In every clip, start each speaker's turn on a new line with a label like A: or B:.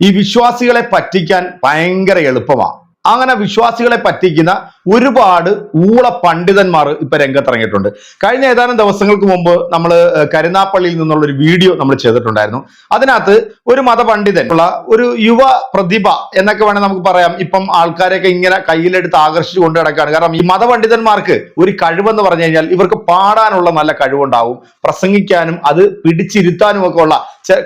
A: ഈ വിശ്വാസികളെ പറ്റിക്കാൻ ഭയങ്കര എളുപ്പമാണ് അങ്ങനെ വിശ്വാസികളെ പറ്റിക്കുന്ന ഒരുപാട് ഊള പണ്ഡിതന്മാർ ഇപ്പൊ രംഗത്തിറങ്ങിയിട്ടുണ്ട്. കഴിഞ്ഞ ഏതാനും ദിവസങ്ങൾക്ക് മുമ്പ് നമ്മൾ കരുനാപ്പള്ളിയിൽ നിന്നുള്ള ഒരു വീഡിയോ നമ്മൾ ചെയ്തിട്ടുണ്ടായിരുന്നു. അതിനകത്ത് ഒരു മതപണ്ഡിതൻ ഉള്ള ഒരു യുവ പ്രതിഭ എന്നൊക്കെ വേണേൽ നമുക്ക് പറയാം. ഇപ്പം ആൾക്കാരെയൊക്കെ ഇങ്ങനെ കയ്യിലെടുത്ത് ആകർഷിച്ചു കൊണ്ട് കിടക്കുകയാണ് കാരണം ഈ മതപണ്ഡിതന്മാർക്ക് ഒരു കഴിവെന്ന് പറഞ്ഞു കഴിഞ്ഞാൽ ഇവർക്ക് പാടാനുള്ള നല്ല കഴിവുണ്ടാവും. പ്രസംഗിക്കാനും അത് പിടിച്ചിരുത്താനും ഒക്കെ ഉള്ള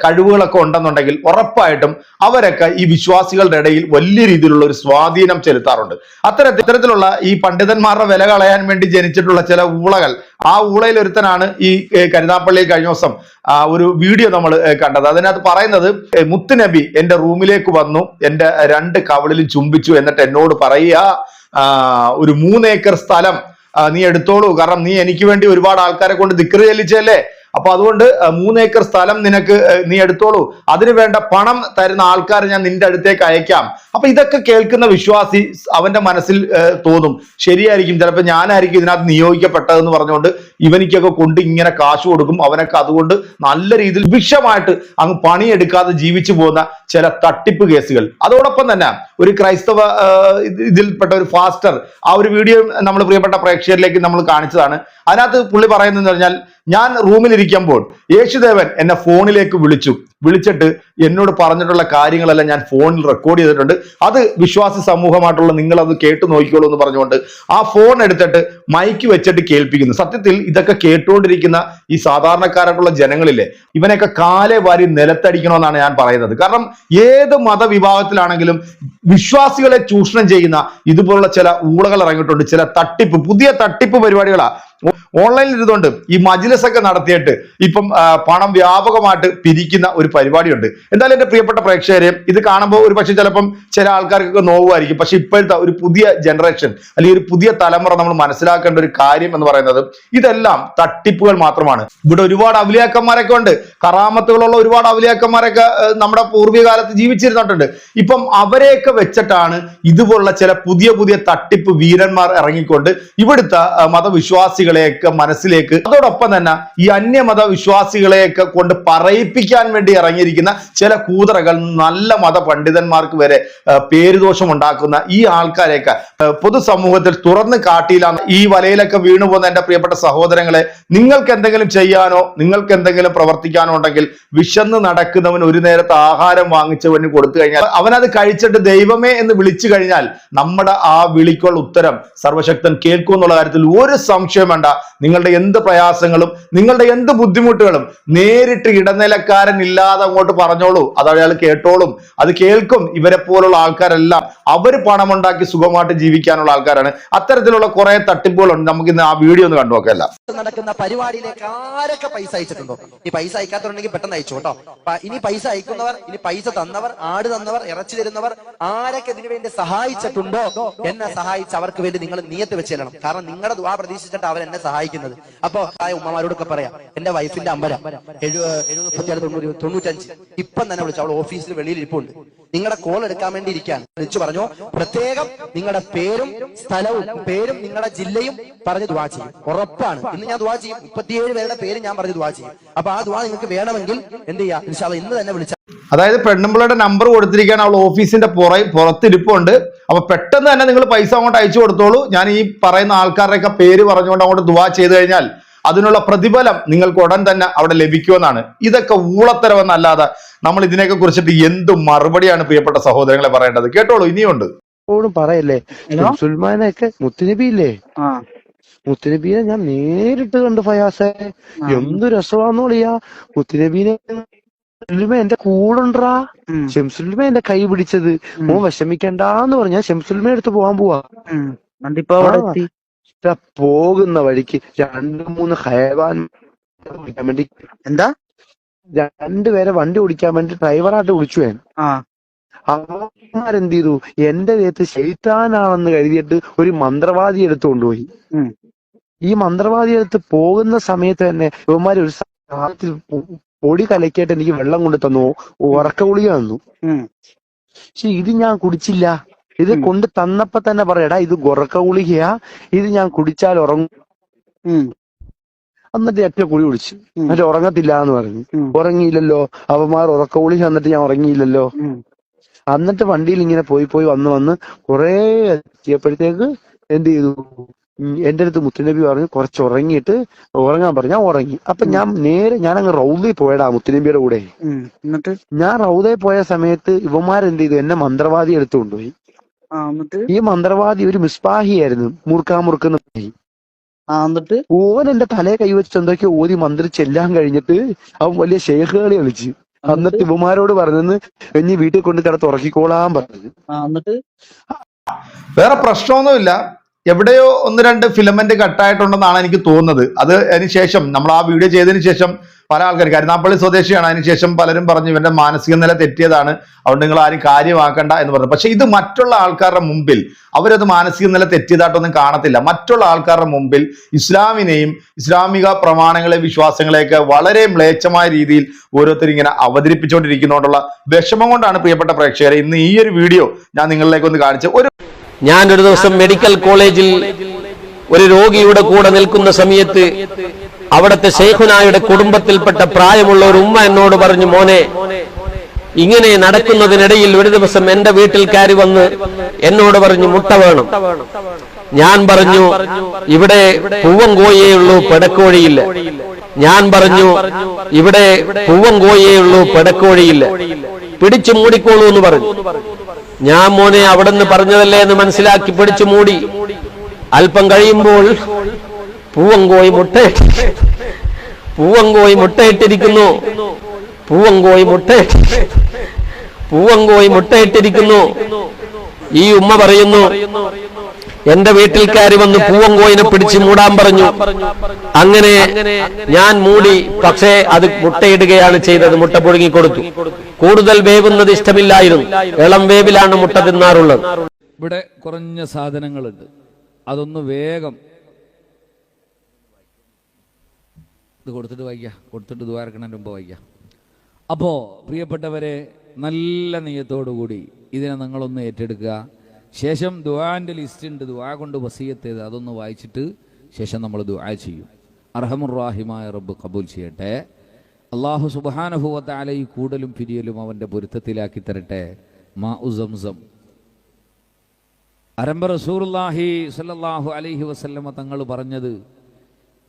A: കഴിവുകളൊക്കെ ഉണ്ടെന്നുണ്ടെങ്കിൽ ഉറപ്പായിട്ടും അവരൊക്കെ ഈ വിശ്വാസികളുടെ ഇടയിൽ വലിയ രീതിയിലുള്ള ഒരു സ്വാധീനം ചെലുത്താറുണ്ട്. അത്തരത്തിൽ ഇത്തരത്തിലുള്ള ഈ പണ്ഡിതന്മാരുടെ വില കളയാൻ വേണ്ടി ജനിച്ചിട്ടുള്ള ചില ഊളകൾ. ആ ഊളയിൽ ഒരുത്തനാണ് ഈ കരുതാപ്പള്ളിയിൽ കഴിഞ്ഞ ദിവസം ഒരു വീഡിയോ നമ്മൾ കണ്ടത്. അതിനകത്ത് പറയുന്നത് മുത്തുനബി എന്റെ റൂമിലേക്ക് വന്നു എന്റെ രണ്ട് കവളിൽ ചുംബിച്ചു എന്നിട്ട് എന്നോട് പറയുക ഒരു മൂന്നേക്കർ സ്ഥലം നീ എടുത്തോളൂ. കാരണം നീ എനിക്ക് വേണ്ടി ഒരുപാട് ആൾക്കാരെ കൊണ്ട് ദിക്റ് ചെല്ലിച്ചല്ലേ അപ്പൊ അതുകൊണ്ട് മൂന്നേക്കർ സ്ഥലം നിനക്ക് നീ എടുത്തോളൂ. അതിന് വേണ്ട പണം തരുന്ന ആൾക്കാരെ ഞാൻ നിന്റെ അടുത്തേക്ക് അയക്കാം. അപ്പൊ ഇതൊക്കെ കേൾക്കുന്ന വിശ്വാസി അവന്റെ മനസ്സിൽ തോന്നും. ശരിയായിരിക്കും ചിലപ്പോൾ ഞാനായിരിക്കും ഇതിനകത്ത് നിയോഗിക്കപ്പെട്ടതെന്ന് പറഞ്ഞുകൊണ്ട് ഇവനിക്കൊക്കെ കൊണ്ട് ഇങ്ങനെ കാശ് കൊടുക്കും. അവനൊക്കെ അതുകൊണ്ട് നല്ല രീതിയിൽ വിഷമായിട്ട് അങ്ങ് പണിയെടുക്കാതെ ജീവിച്ചു പോകുന്ന ചില തട്ടിപ്പ് കേസുകൾ. അതോടൊപ്പം തന്നെ ഒരു ക്രൈസ്തവ ഇതിൽപ്പെട്ട ഒരു ഫാസ്റ്റർ ആ ഒരു വീഡിയോ നമ്മൾ പ്രിയപ്പെട്ട പ്രേക്ഷകരിലേക്ക് നമ്മൾ കാണിച്ചതാണ്. അതിനകത്ത് പുള്ളി പറയുന്നതെന്ന് പറഞ്ഞാൽ ഞാൻ റൂമിലിരിക്കുമ്പോൾ യേശുദേവൻ എന്നെ ഫോണിലേക്ക് വിളിച്ചു. വിളിച്ചിട്ട് എന്നോട് പറഞ്ഞിട്ടുള്ള കാര്യങ്ങളെല്ലാം ഞാൻ ഫോണിൽ റെക്കോർഡ് ചെയ്തിട്ടുണ്ട്. അത് വിശ്വാസി സമൂഹമായിട്ടുള്ള നിങ്ങൾ അത് കേട്ടു നോക്കിക്കോളൂ എന്ന് പറഞ്ഞുകൊണ്ട് ആ ഫോൺ എടുത്തിട്ട് മൈക്ക് വെച്ചിട്ട് കേൾപ്പിക്കുന്നു. സത്യത്തിൽ ഇതൊക്കെ കേട്ടുകൊണ്ടിരിക്കുന്ന ഈ സാധാരണക്കാരായിട്ടുള്ള ജനങ്ങളില്ലേ ഇവനൊക്കെ കാലെ വാരി നിലത്തടിക്കണമെന്നാണ് ഞാൻ പറയുന്നത്. കാരണം ഏത് മതവിഭാഗത്തിലാണെങ്കിലും വിശ്വാസികളെ ചൂഷണം ചെയ്യുന്ന ഇതുപോലുള്ള ചില ഊളകൾ ഇറങ്ങിയിട്ടുണ്ട്. ചില തട്ടിപ്പ് പുതിയ തട്ടിപ്പ് പരിപാടികളാ. ഓൺലൈനിൽ ഇരുന്നുകൊണ്ട് ഈ മജിലസ് ഒക്കെ നടത്തിയിട്ട് ഇപ്പം പണം വ്യാപകമായിട്ട് പിരിക്കുന്ന ഒരു പരിപാടിയുണ്ട്. എന്തായാലും എന്റെ പ്രിയപ്പെട്ട പ്രേക്ഷകരെ ഇത് കാണുമ്പോൾ ഒരു പക്ഷേ ചിലപ്പം ചില ആൾക്കാർക്കൊക്കെ നോവുമായിരിക്കും. പക്ഷെ ഇപ്പോഴത്തെ ഒരു പുതിയ ജനറേഷൻ അല്ലെങ്കിൽ ഒരു പുതിയ തലമുറ നമ്മൾ മനസ്സിലാക്കേണ്ട ഒരു കാര്യം എന്ന് പറയുന്നത് ഇതെല്ലാം തട്ടിപ്പുകൾ മാത്രമാണ്. ഇവിടെ ഒരുപാട് അവലിയാക്കന്മാരൊക്കെ ഉണ്ട്. കറാമത്തുകളുള്ള ഒരുപാട് അവലിയാക്കന്മാരൊക്കെ നമ്മുടെ പൂർവിക കാലത്ത് ജീവിച്ചിരുന്നിട്ടുണ്ട്. ഇപ്പം അവരെയൊക്കെ വെച്ചിട്ടാണ് ഇതുപോലുള്ള ചില പുതിയ പുതിയ തട്ടിപ്പ് വീരന്മാർ ഇറങ്ങിക്കൊണ്ട് ഇവിടുത്തെ ആ, മതവിശ്വാസികളെയൊക്കെ മനസ്സിലേക്ക് അതോടൊപ്പം തന്നെ ഈ അന്യമത വിശ്വാസികളെയൊക്കെ കൊണ്ട് പറയിപ്പിക്കാൻ വേണ്ടി ഇറങ്ങിയിരിക്കുന്ന ചില കൂതറകൾ നല്ല മത പണ്ഡിതന്മാർക്ക് വരെ പേരുദോഷം ഉണ്ടാക്കുന്ന ഈ ആൾക്കാരെയൊക്കെ പൊതുസമൂഹത്തിൽ തുറന്ന് കാട്ടിയിലാണ് ഈ വലയിലൊക്കെ വീണു പോകുന്ന എന്റെ പ്രിയപ്പെട്ട സഹോദരങ്ങളെ നിങ്ങൾക്ക് എന്തെങ്കിലും ചെയ്യാനോ നിങ്ങൾക്ക് എന്തെങ്കിലും പ്രവർത്തിക്കാനോ ഉണ്ടെങ്കിൽ വിശന്ന് നടക്കുന്നവൻ ഒരു നേരത്തെ ആഹാരം വാങ്ങിച്ചവന് കൊടുത്തു കഴിഞ്ഞാൽ അവനത് കഴിച്ചിട്ട് ദൈവമേ എന്ന് വിളിച്ചു കഴിഞ്ഞാൽ നമ്മുടെ ആ വിളിക്കുള്ള ഉത്തരം സർവശക്തൻ കേൾക്കും എന്നുള്ള കാര്യത്തിൽ ഒരു സംശയം വേണ്ട. നിങ്ങളുടെ എന്ത് പ്രയാസങ്ങളും നിങ്ങളുടെ എന്ത് ബുദ്ധിമുട്ടുകളും നേരിട്ട് ഇടനിലക്കാരൻ ഇല്ലാതെ അങ്ങോട്ട് പറഞ്ഞോളൂ. അത് അയാൾ കേട്ടോളും. അത് കേൾക്കും. ഇവരെ പോലുള്ള ആൾക്കാരെല്ലാം അവർ പണമുണ്ടാക്കി സുഖമായിട്ട് ജീവിക്കാനുള്ള ആൾക്കാരാണ്. അത്തരത്തിലുള്ള കുറെ തട്ടിപ്പുകളുണ്ട്. നമുക്ക് ഇന്ന് ആ വീഡിയോ ഒന്ന് കണ്ടു നോക്കാം
B: നടക്കുന്ന പരിപാടിയിലേക്ക് ആരൊക്കെ പൈസ അയച്ചിട്ടുണ്ടോ? ഈ പൈസ അയക്കാത്തവരുണ്ടെങ്കിൽ പെട്ടെന്ന് അയച്ചു കേട്ടോ. ഇനി പൈസ അയക്കുന്നവർ ഇനി പൈസ തന്നവർ ആട് തന്നവർ ഇറച്ചി തരുന്നവർ ആരൊക്കെ ഇതിനു വേണ്ടി സഹായിച്ചിട്ടുണ്ടോ? എന്നെ സഹായിച്ച് അവർക്ക് വേണ്ടി നിങ്ങൾ നിയത്ത് വെച്ചേരണം കാരണം നിങ്ങളുടെ ദുവാ പ്രതീക്ഷിച്ചിട്ട് അവർ എന്നെ സഹായിക്കുന്നത്. അപ്പൊ ആ ഉമ്മമാരോടൊക്കെ പറയാം എന്റെ വൈഫിന്റെ അമ്പലം എഴുപത്തിയാറ് തൊണ്ണൂറ് തൊണ്ണൂറ്റഞ്ച്. ഇപ്പം തന്നെ വിളിച്ചു അവൾ ഓഫീസിൽ വെളിയിൽ ഇരിപ്പുണ്ട്. നിങ്ങളുടെ കോൾ എടുക്കാൻ വേണ്ടി ഇരിക്കാൻ വിളിച്ചു പറഞ്ഞു പ്രത്യേകം നിങ്ങളുടെ പേരും സ്ഥലവും പേരും നിങ്ങളുടെ ജില്ലയും പറഞ്ഞ് ദുവാ ചെയ്യും. ഉറപ്പാണ്. ഇന്ന് ഞാൻ ദുവാ ചെയ്യും. മുപ്പത്തിയേഴ് പേരുടെ പേര് ഞാൻ പറഞ്ഞ് ദുവാ ചെയ്യും. അപ്പൊ ആ ദുവാ നിങ്ങൾക്ക് വേണമെങ്കിൽ എന്ത് ചെയ്യാം? ഇന്ന് തന്നെ വിളിച്ച
A: അതായത് പെണ്ണുമ്പിളയുടെ നമ്പർ കൊടുത്തിരിക്കുകയാണ്. അവൾ ഓഫീസിന്റെ പുറ പുറത്തിരിപ്പുണ്ട്. അപ്പൊ പെട്ടെന്ന് തന്നെ നിങ്ങൾ പൈസ അങ്ങോട്ട് അയച്ചു കൊടുത്തോളൂ. ഞാൻ ഈ പറയുന്ന ആൾക്കാരുടെയൊക്കെ പേര് പറഞ്ഞുകൊണ്ട് അങ്ങോട്ട് ദുവാ ചെയ്തു കഴിഞ്ഞാൽ അതിനുള്ള പ്രതിഫലം നിങ്ങൾക്ക് ഉടൻ തന്നെ അവിടെ ലഭിക്കുമെന്നാണ്. ഇതൊക്കെ ഊളത്തരമെന്നല്ലാതെ നമ്മൾ ഇതിനെയൊക്കെ കുറിച്ചിട്ട് എന്ത് മറുപടിയാണ് പ്രിയപ്പെട്ട സഹോദരങ്ങളെ പറയേണ്ടത്? കേട്ടോളൂ ഇനിയുണ്ട്.
C: പറയല്ലേ?
D: സുൽമാനൊക്കെ
C: മുത്തുനബിയില്ലേ? മുത്തുനബി ഇല്ലേ
D: ആ.
C: മുത്തുനബിയെ ഞാൻ നേരിട്ട് കണ്ടു ഫയാസെ. എന്ത് രസമാണെന്നോളിയാ മുത്തുനബീനെ ഷംസുലുമ എന്റെ കൂടുണ്ടാ ഷംസുലുമ എന്റെ കൈ പിടിച്ചത്. മോൻ വിഷമിക്കണ്ടെന്ന് പറഞ്ഞാ ഷംസുലുമ എടുത്ത് പോവാൻ പോവാ. പോകുന്ന വഴിക്ക് രണ്ടു മൂന്ന് ഹൈവാൻ വിളിക്കാൻ വേണ്ടി
D: എന്താ?
C: രണ്ടുപേരെ വണ്ടി ഓടിക്കാൻ വേണ്ടി ഡ്രൈവറായിട്ട് വിളിച്ചു ഞാൻ.
D: ആ.
C: അവന്മാരെന്ത് ചെയ്തു എന്റെ ദേഹത്ത് ശൈത്താനാണെന്ന് കരുതിയിട്ട് ഒരു മന്ത്രവാദി എടുത്തു കൊണ്ടുപോയി. ഈ മന്ത്രവാദി എടുത്ത് പോകുന്ന സമയത്ത് തന്നെ ഇവന്മാര് ഒരു സാധനത്തിൽ പൊ- പൊടി കലക്കിയിട്ട് എനിക്ക് വെള്ളം കൊണ്ട് തന്നു. ഉറക്ക ഗുളിക തന്നു. പക്ഷെ ഇത് ഞാൻ കുടിച്ചില്ല. ഇത്. കൊണ്ട് തന്നപ്പോ തന്നെ പറയടാ ഇത് ഉറക്ക ഗുളികയാ. ഇത് ഞാൻ കുടിച്ചാൽ ഉറങ്ങും എന്നിട്ട് ഒറ്റ കുളി കുടിച്ചു. എന്നിട്ട് ഉറങ്ങത്തില്ല എന്ന് പറഞ്ഞു. ഉറങ്ങിയില്ലല്ലോ. അവന്മാർ ഉറക്ക ഗുളിക തന്നിട്ട് ഞാൻ ഉറങ്ങിയില്ലല്ലോ. എന്നിട്ട് വണ്ടിയിൽ ഇങ്ങനെ പോയി പോയി വന്ന് വന്ന് കൊറേ എത്തിയപ്പോഴത്തേക്ക് എന്ത് ചെയ്തു? എന്റെ അടുത്ത് മുത്തുനബി പറഞ്ഞു കുറച്ച് ഉറങ്ങിയിട്ട് ഉറങ്ങാൻ പറഞ്ഞു. ഞാൻ ഉറങ്ങി. അപ്പൊ ഞാൻ നേരെ ഞാൻ അങ്ങ് റൗദയിൽ പോയടാ മുത്തുനബിയുടെ കൂടെ.
D: എന്നിട്ട്?
C: ഞാൻ റൗദയിൽ പോയ സമയത്ത് ഇവന്മാരെന്ത് ചെയ്തു എന്നെ മന്ത്രവാദി എടുത്തു കൊണ്ടുപോയി ഈ മന്ത്രവാദി ഒരു മിസ്ബാഹിയായിരുന്നു. മുറുക്കാ
D: മുറുക്കുന്ന എന്നിട്ട്?
C: ഓൻ എന്റെ തലയെ കൈവച്ചിട്ട് എന്തൊക്കെ ഓതി മന്ത്രിച്ചെല്ലാം കഴിഞ്ഞിട്ട് അവൻ വലിയ ശേഖകളെ കളിച്ചു എന്നിട്ട്? ഇവന്മാരോട് പറഞ്ഞെന്ന് ഇനി വീട്ടിൽ കൊണ്ട് കിടത്ത് ഉറക്കിക്കോളാൻ പറഞ്ഞു.
A: വേറെ പ്രശ്നമൊന്നുമില്ല. എവിടെയോ ഒന്ന് രണ്ട് ഫിലമെന്റ് കട്ടായിട്ടുണ്ടെന്നാണ് എനിക്ക് തോന്നുന്നത്. അത് അതിനുശേഷം നമ്മൾ ആ വീഡിയോ ചെയ്തതിന് ശേഷം പല ആൾക്കാർ കരുനാപ്പള്ളി സ്വദേശിയാണ് അതിനുശേഷം പലരും പറഞ്ഞു ഇവന്റെ മാനസിക നില തെറ്റിയതാണ് അതുകൊണ്ട് നിങ്ങൾ ആരും കാര്യമാക്കണ്ട എന്ന് പറഞ്ഞു. പക്ഷെ ഇത് മറ്റുള്ള ആൾക്കാരുടെ മുമ്പിൽ അവരത് മാനസിക നില തെറ്റിയതായിട്ടൊന്നും കാണത്തില്ല. മറ്റുള്ള ആൾക്കാരുടെ മുമ്പിൽ ഇസ്ലാമിനെയും ഇസ്ലാമിക പ്രമാണങ്ങളെ വിശ്വാസങ്ങളെയൊക്കെ വളരെ മ്ലേച്ഛമായ രീതിയിൽ ഓരോരുത്തർ ഇങ്ങനെ അവതരിപ്പിച്ചുകൊണ്ടിരിക്കുന്നതുകൊണ്ടുള്ള വിഷമം കൊണ്ടാണ് പ്രിയപ്പെട്ട പ്രേക്ഷകരെ ഇന്ന് ഈ ഒരു വീഡിയോ ഞാൻ നിങ്ങളിലേക്ക് ഒന്ന് കാണിച്ച് ഒരു
E: ഞാൻ ഒരു ദിവസം മെഡിക്കൽ കോളേജിൽ ഒരു രോഗിയുടെ കൂടെ നിൽക്കുന്ന സമയത്ത് അവിടുത്തെ ശൈഖുനായുടെ കുടുംബത്തിൽപ്പെട്ട പ്രായമുള്ള ഒരു ഉമ്മ എന്നോട് പറഞ്ഞു മോനെ ഇങ്ങനെ നടക്കുന്നതിനിടയിൽ ഒരു ദിവസം എന്റെ വീട്ടിൽ കയറി വന്ന് എന്നോട് പറഞ്ഞു മുട്ട വേണം. ഞാൻ പറഞ്ഞു ഇവിടെ പൂവം കോയേ ഉള്ളൂ പെടക്കോഴിയില്ല. ഞാൻ പറഞ്ഞു ഇവിടെ പൂവം കോയേ ഉള്ളൂ പെടക്കോഴിയില്ല. പിടിച്ചു മൂടിക്കോളൂ എന്ന് പറഞ്ഞു. ഞാൻ മോനെ അവിടെ നിന്ന് പറഞ്ഞതല്ലേ എന്ന് മനസ്സിലാക്കി പിടിച്ചു മൂടി. അല്പം കഴിയുമ്പോൾ പൂവങ്കോയി മുട്ട പൂവങ്കോയി മുട്ടയിട്ടിരിക്കുന്നു. പൂവങ്കോയി മുട്ട പൂവങ്കോയി മുട്ടയിട്ടിരിക്കുന്നു. ഈ ഉമ്മ പറയുന്നു എന്റെ വീട്ടിൽ കയറി വന്ന് പൂവങ്കോയിനെ പിടിച്ച് മൂടാൻ പറഞ്ഞു. അങ്ങനെ ഞാൻ മൂടി പക്ഷേ അത് മുട്ടയിടുകയാണ് ചെയ്തത്. മുട്ട പുഴുങ്ങി കൊടുത്തു. കൂടുതൽ വേവുന്നത് ഇഷ്ടമില്ലായിരുന്നു. ഇളം വേവിലാണ് മുട്ട തിന്നാറുള്ളത്.
F: ഇവിടെ കുറഞ്ഞ സാധനങ്ങളുണ്ട്. അതൊന്ന് വേഗം ഇത് കൊടുത്തിട്ട് വായിക്കാം. കൊടുത്തിട്ട് ദ്വാരക്കണതിന് മുമ്പ് വായിക്കാം. അപ്പോ പ്രിയപ്പെട്ടവരെ നല്ല നെയ്യത്തോടുകൂടി ഇതിനെ നിങ്ങളൊന്ന് ഏറ്റെടുക്കുക. ശേഷം ദുആന്റെ ലിസ്റ്റ് ഉണ്ട് ദുആ കൊണ്ട് വസീയത്ത് ചെയ്ത് അതൊന്ന് വായിച്ചിട്ട് ശേഷം നമ്മൾ ദുആ ചെയ്യും. അർഹമുറാഹിമായ റബ്ബ് കബൂൽ ചെയ്യട്ടെ. അള്ളാഹു സുബാനുഭവത്താല ഈ കൂടലും പിരിയലും അവന്റെ പൊരുത്തത്തിലാക്കി തരട്ടെ. മാ ഉസംസം അരമ്പ റസൂർലാഹി സല്ലാഹു അലഹി വസല്ലമ തങ്ങൾ പറഞ്ഞത്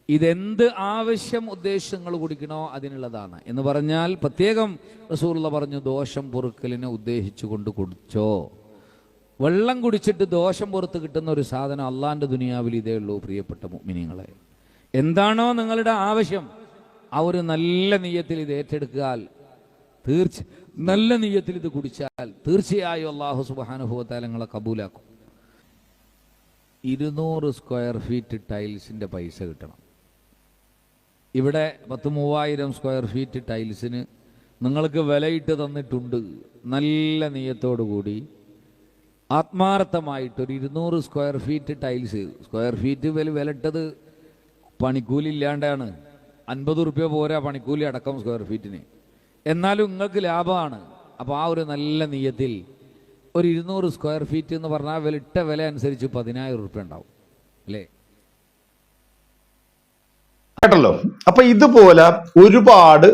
F: ഇതെന്ത് ആവശ്യം ഉദ്ദേശങ്ങൾ കുടിക്കണോ അതിനുള്ളതാണ്. എന്ന് പറഞ്ഞാൽ പ്രത്യേകം റസൂർല പറഞ്ഞു ദോഷം പൊറുക്കലിനെ ഉദ്ദേശിച്ചുകൊണ്ട് കുടിച്ചോ. വെള്ളം കുടിച്ചിട്ട് ദോഷം പുറത്ത് കിട്ടുന്ന ഒരു സാധനം അള്ളാന്റെ ദുനിയാവിൽ ഇതേ ഉള്ളൂ പ്രിയപ്പെട്ട മിനിങ്ങളെ എന്താണോ നിങ്ങളുടെ ആവശ്യം. ആ ഒരു നല്ല നീയത്തിൽ ഇത് ഏറ്റെടുക്കാൽ തീർച്ച നല്ല നീയത്തിൽ ഇത് കുടിച്ചാൽ തീർച്ചയായും അള്ളാഹു സുബാനുഭവത്താലങ്ങളെ കബൂലാക്കും. ഇരുന്നൂറ് സ്ക്വയർ ഫീറ്റ് ടൈൽസിന്റെ പൈസ കിട്ടണം. ഇവിടെ പത്ത് മൂവായിരം സ്ക്വയർ ഫീറ്റ് ടൈൽസിന് നിങ്ങൾക്ക് വിലയിട്ട് തന്നിട്ടുണ്ട്. നല്ല നീയത്തോടു കൂടി ആത്മാർത്ഥമായിട്ട് ഒരു ഇരുന്നൂറ് square feet tiles. Square feet വില വിലട്ടത് പണിക്കൂലി ഇല്ലാണ്ടാണ് അൻപത് റുപ്യ പോരാ പണിക്കൂലി അടക്കം സ്ക്വയർ ഫീറ്റിന് എന്നാലും നിങ്ങൾക്ക് ലാഭമാണ്. അപ്പോൾ ആ ഒരു നല്ല നീയത്തിൽ ഒരു ഇരുന്നൂറ് സ്ക്വയർ ഫീറ്റ് എന്ന് പറഞ്ഞാൽ വിലിട്ട വില അനുസരിച്ച് പതിനായിരം റുപ്യ ഉണ്ടാവും. അല്ലേ?
A: കേട്ടല്ലോ? അപ്പൊ ഇതുപോലെ ഒരുപാട്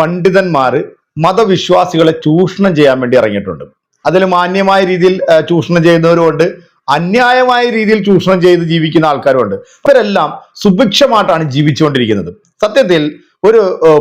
A: പണ്ഡിതന്മാര് മതവിശ്വാസികളെ ചൂഷണം ചെയ്യാൻ വേണ്ടി ഇറങ്ങിയിട്ടുണ്ട്. അതിൽ മാന്യമായ രീതിയിൽ ചൂഷണം ചെയ്യുന്നവരുമുണ്ട്. അന്യായമായ രീതിയിൽ ചൂഷണം ചെയ്ത് ജീവിക്കുന്ന ആൾക്കാരുമുണ്ട്. ഇവരെല്ലാം സുഭിക്ഷമായിട്ടാണ് ജീവിച്ചുകൊണ്ടിരിക്കുന്നത്. സത്യത്തിൽ ഒരു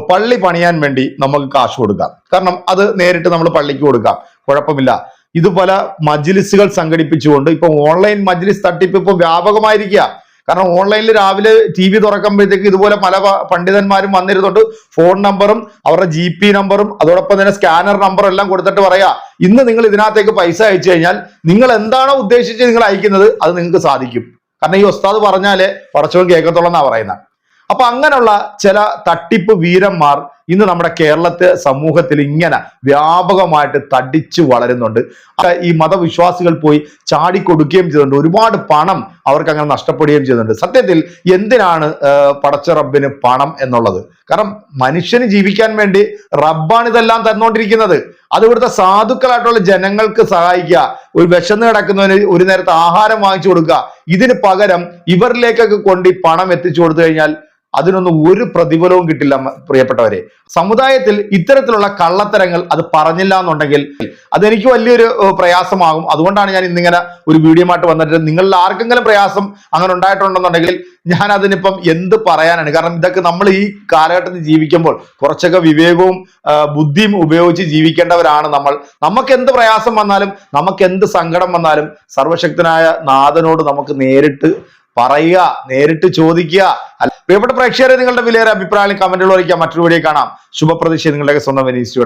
A: പള്ളി പണിയാൻ വേണ്ടി നമുക്ക് കാശ് കൊടുക്കാം. കാരണം അത് നേരിട്ട് നമ്മൾ പള്ളിക്ക് കൊടുക്കാം. കുഴപ്പമില്ല. ഇത് പല മജ്ലിസുകൾ സംഘടിപ്പിച്ചുകൊണ്ട് ഇപ്പൊ ഓൺലൈൻ മജ്ലിസ് തട്ടിപ്പ് ഇപ്പൊ വ്യാപകമായിരിക്കുക. കാരണം ഓൺലൈനിൽ രാവിലെ ടി വി തുറക്കുമ്പോഴത്തേക്ക് ഇതുപോലെ പല പണ്ഡിതന്മാരും വന്നിരുന്നുണ്ട്. ഫോൺ നമ്പറും അവരുടെ ജി പി നമ്പറും അതോടൊപ്പം തന്നെ സ്കാനർ നമ്പറും എല്ലാം കൊടുത്തിട്ട് പറയാ ഇന്ന് നിങ്ങൾ ഇതിനകത്തേക്ക് പൈസ അയച്ചു കഴിഞ്ഞാൽ നിങ്ങൾ എന്താണോ ഉദ്ദേശിച്ച് നിങ്ങൾ അയക്കുന്നത് അത് നിങ്ങൾക്ക് സാധിക്കും. കാരണം ഈ ഉസ്താദ് പറഞ്ഞാലേ പടച്ചവൻ കേൾക്കത്തുള്ളൂ എന്നാ പറയുന്നത് അപ്പൊ അങ്ങനെയുള്ള ചില തട്ടിപ്പ് വീരന്മാർ ഇന്ന് നമ്മുടെ കേരളത്തെ സമൂഹത്തിൽ ഇങ്ങനെ വ്യാപകമായിട്ട് തടിച്ചു വളരുന്നുണ്ട്. ഈ മതവിശ്വാസികൾ പോയി ചാടിക്കൊടുക്കുകയും ചെയ്തിട്ടുണ്ട്. ഒരുപാട് പണം അവർക്ക് അങ്ങനെ നഷ്ടപ്പെടുകയും ചെയ്തിട്ടുണ്ട്. സത്യത്തിൽ എന്തിനാണ് പടച്ച റബ്ബിന് പണം എന്നുള്ളത്? കാരണം മനുഷ്യന് ജീവിക്കാൻ വേണ്ടി റബ്ബാണ് ഇതെല്ലാം തന്നുകൊണ്ടിരിക്കുന്നത് അത് ഇവിടുത്തെ സാധുക്കളായിട്ടുള്ള ജനങ്ങൾക്ക് സഹായിക്കുക ഒരു വിശന്ന് കിടക്കുന്നവന് ഒരു നേരത്തെ ആഹാരം വാങ്ങിച്ചു കൊടുക്കുക ഇതിന് പകരം ഇവരിലേക്കൊക്കെ കൊണ്ട് പണം എത്തിച്ചു കൊടുത്തു കഴിഞ്ഞാൽ അതിനൊന്നും ഒരു പ്രതിഫലവും കിട്ടില്ല പ്രിയപ്പെട്ടവരെ. സമുദായത്തിൽ ഇത്തരത്തിലുള്ള കള്ളത്തരങ്ങൾ അത് പറഞ്ഞില്ല എന്നുണ്ടെങ്കിൽ അതെനിക്ക് വലിയൊരു പ്രയാസമാകും. അതുകൊണ്ടാണ് ഞാൻ ഇന്നിങ്ങനെ ഒരു വീഡിയോ ആയിട്ട് വന്നിട്ട് നിങ്ങളിൽ ആർക്കെങ്കിലും പ്രയാസം അങ്ങനെ ഉണ്ടായിട്ടുണ്ടെന്നുണ്ടെങ്കിൽ ഞാൻ അതിനിപ്പം എന്ത് പറയാനാണ്? കാരണം ഇതൊക്കെ നമ്മൾ ഈ കാലഘട്ടത്തിൽ ജീവിക്കുമ്പോൾ കുറച്ചൊക്കെ വിവേകവും ബുദ്ധിയും ഉപയോഗിച്ച് ജീവിക്കേണ്ടവരാണ് നമ്മൾ. നമുക്ക് എന്ത് പ്രയാസം വന്നാലും നമുക്ക് എന്ത് സങ്കടം വന്നാലും സർവശക്തനായ നാഥനോട് നമുക്ക് നേരിട്ട് പറയുക നേരിട്ട് ചോദിക്കുക. പ്രിയപ്പെട്ട പ്രേക്ഷകരെ നിങ്ങളുടെ വിലയേറെ അഭിപ്രായങ്ങളും കമന്റുകൾ അറിയിക്കാം മറ്റൊരു വീഡിയോ കാണാം. ശുഭപ്രതീക്ഷ നിങ്ങളുടെ സ്വന്തം വിനീസ്